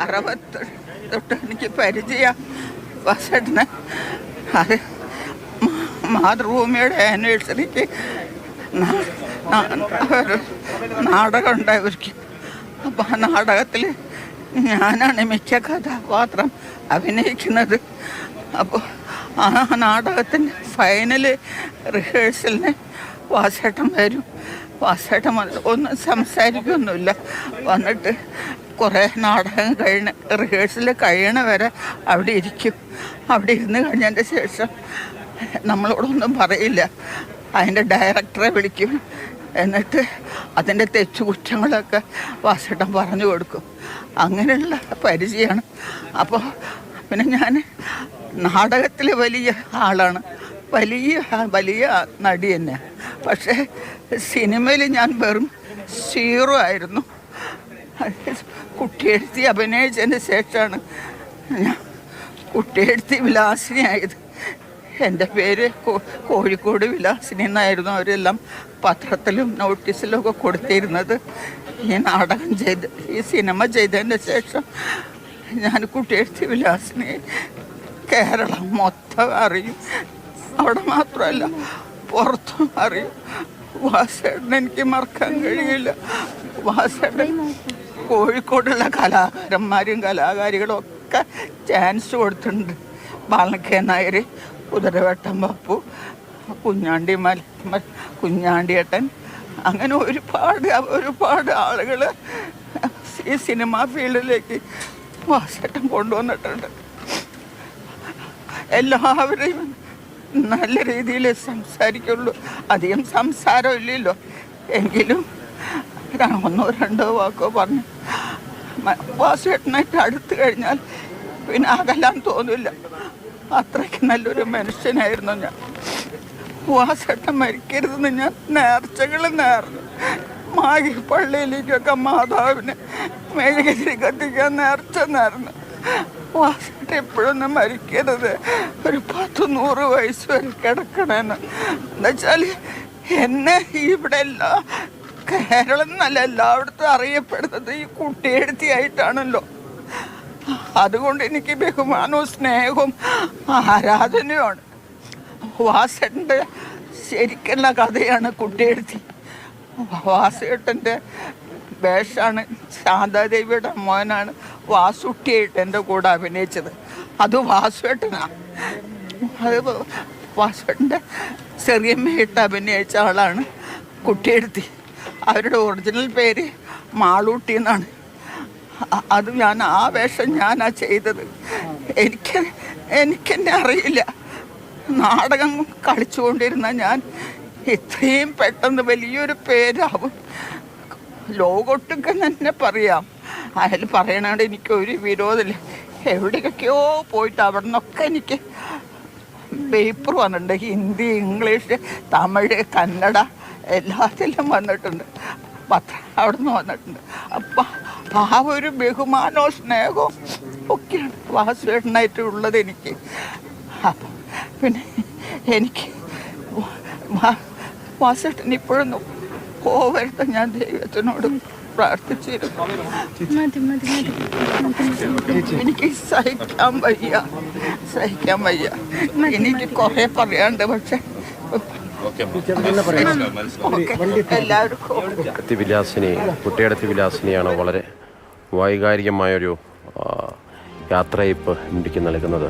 അറുപത്തി തൊട്ട് എനിക്ക് പരിചയ വാസേട്ടന് അത് മാതൃഭൂമിയുടെ ആനിവേഴ്സറിക്ക് ഒരു നാടകം ഉണ്ടായിരിക്കും. അപ്പം ആ നാടകത്തിൽ ഞാനാണ് മിക്ക കഥാപാത്രം അഭിനയിക്കുന്നത്. അപ്പോൾ ആ നാടകത്തിന്റെ ഫൈനൽ റിഹേഴ്സലിന് വാസേട്ടൻ വരും. വാസേട്ടൻ ഒന്നും സംസാരിക്കൊന്നുമില്ല. വന്നിട്ട് കുറേ നാടകം കഴിഞ്ഞ് റിഹേഴ്സൽ കഴിയണ വരെ അവിടെ ഇരിക്കും. അവിടെ ഇരുന്ന് കഴിഞ്ഞതിന്റെ ശേഷം നമ്മളോടൊന്നും പറയില്ല. അതിന്റെ ഡയറക്ടറെ വിളിക്കും. എന്നിട്ട് അതിന്റെ തെച്ചു കുറ്റങ്ങളൊക്കെ വാസേട്ടൻ പറഞ്ഞു കൊടുക്കും. അങ്ങനെയുള്ള പരിചയമാണ്. അപ്പോൾ പിന്നെ ഞാൻ നാടകത്തിൽ വലിയ ആളാണ്. വലിയ വലിയ നടി തന്നെ. പക്ഷേ സിനിമയിൽ ഞാൻ വെറും സീറോ ആയിരുന്നു. കുട്ടിയെഴുത്തി അഭിനയിച്ചതിന് ശേഷമാണ് ഞാൻ കുട്ടിയെഴുത്തി വിലാസിനിയായത്. എന്റെ പേര് കോഴിക്കോട് വിലാസിനി എന്നായിരുന്നു അവരെല്ലാം പത്രത്തിലും നോട്ടീസിലും ഒക്കെ കൊടുത്തിരുന്നത്. ഈ നാടകം ചെയ്ത് ഈ സിനിമ ചെയ്തതിന് ശേഷം ഞാൻ കുട്ടിയെഴുത്തി വിലാസിനി കേരളം മൊത്തം അറിയും. അവിടെ മാത്രമല്ല പുറത്തും അറിയും വാസേട്ടൻ എനിക്ക് മറക്കാൻ കഴിയില്ല. വാസേട്ടൻ കോഴിക്കോടുള്ള കലാകാരന്മാരും കലാകാരികളും ഒക്കെ ചാൻസ് കൊടുത്തിട്ടുണ്ട്. ബാലക്കേ നായർ കുതിരവട്ടം പപ്പു കുഞ്ഞാണ്ടി മൽ- കുഞ്ഞാണ്ടിയേട്ടൻ അങ്ങനെ ഒരുപാട് ഒരുപാട് ആളുകൾ ഈ സിനിമാ ഫീൽഡിലേക്ക് വാസേട്ടൻ കൊണ്ടുവന്നിട്ടുണ്ട്. എല്ലാവരെയും നല്ല രീതിയിൽ സംസാരിക്കുള്ളൂ. അധികം സംസാരം ഇല്ലല്ലോ. എങ്കിലും ഒന്നോ രണ്ടോ വാക്കോ പറഞ്ഞു. വാസുവേട്ടനായിട്ട് അടുത്ത് കഴിഞ്ഞാൽ പിന്നെ അകലാൻ തോന്നില്ല. അത്രയ്ക്ക് നല്ലൊരു മനുഷ്യനായിരുന്നു ഞാൻ. വാസേട്ടൻ മരിക്കരുതെന്ന് ഞാൻ നേർച്ചകൾ നേർന്നു. മാഗി പള്ളിയിലേക്കൊക്കെ മാതാവിനെ മെഴുകുതിരി കത്തിക്കാൻ നേർച്ച നേർന്നു. എപ്പോഴൊന്നും മരിക്കരുത്. ഒരു പത്ത് നൂറ് വയസ്സ് വരെ കിടക്കണമെന്ന് എന്നുവെച്ചാൽ എന്നെ ഇവിടെ എല്ലാ കേരളം എന്നല്ല എല്ലായിടത്തും അറിയപ്പെടുന്നത് ഈ കുട്ടിയെഴുത്തിയായിട്ടാണല്ലോ. അതുകൊണ്ട് എനിക്ക് ബഹുമാനവും സ്നേഹവും ആരാധനയുമാണ്. വാസേട്ടന്റെ ശരിക്കുള്ള കഥയാണ് കുട്ടിയെടുത്തി വാസേട്ടന്റെ വേഷമാണ് ശാന്താദേവിയുടെ മോനാണ്. വാസുട്ടിയായിട്ട് എന്റെ കൂടെ അഭിനയിച്ചത്. അത് വാസുവേട്ടനാണ് അത് വാസുവേട്ടന്റെ ചെറിയമ്മയായിട്ട് അഭിനയിച്ച ആളാണ് കുട്ടിയെടുത്തി. അവരുടെ ഒറിജിനൽ പേര് മാളൂട്ടി എന്നാണ്. അത് ഞാൻ ആ വേഷം ഞാനാ ചെയ്തത്. എനിക്ക് എനിക്കെന്നെ അറിയില്ല. നാടകം കളിച്ചുകൊണ്ടിരുന്ന ഞാൻ ഇത്രയും പെട്ടെന്ന് വലിയൊരു പേരാവും. ലോകൊട്ടുക്കെ തന്നെ പറയാം. അയാൾ പറയണോണ്ട് എനിക്ക് ഒരു വിരോധമില്ല. എവിടേക്കൊക്കെയോ പോയിട്ട് അവിടെ നിന്നൊക്കെ എനിക്ക് പേപ്പർ വന്നിട്ടുണ്ട്. ഹിന്ദി ഇംഗ്ലീഷ് തമിഴ് കന്നഡ എല്ലാത്തിലും വന്നിട്ടുണ്ട്. പത്രം അവിടെ നിന്ന് വന്നിട്ടുണ്ട്. അപ്പം ആ ഒരു ബഹുമാനവും സ്നേഹവും ഒക്കെയാണ് വാസുവേട്ടനായിട്ട് ഉള്ളത് എനിക്ക്. അപ്പം പിന്നെ എനിക്ക് വാസുവേട്ടൻ ഇപ്പോഴൊന്നും പോവരുത്. ഞാൻ ദൈവത്തിനോട് പ്രാർത്ഥിച്ചിരുന്നു എനിക്ക് സഹിക്കാൻ വയ്യ സഹിക്കാൻ വയ്യ എനിക്ക് കുറെ പറയാണ്ട് പക്ഷെ ഓക്കെ എല്ലാവർക്കും കുട്ടിയടത്തി വിലാസിനി കുട്ടിയടത്തി വിലാസിനിയാണ് വളരെ വൈകാരികമായൊരു യാത്രയപ്പ് ഇന്ത്യയ്ക്ക് നൽകുന്നത്.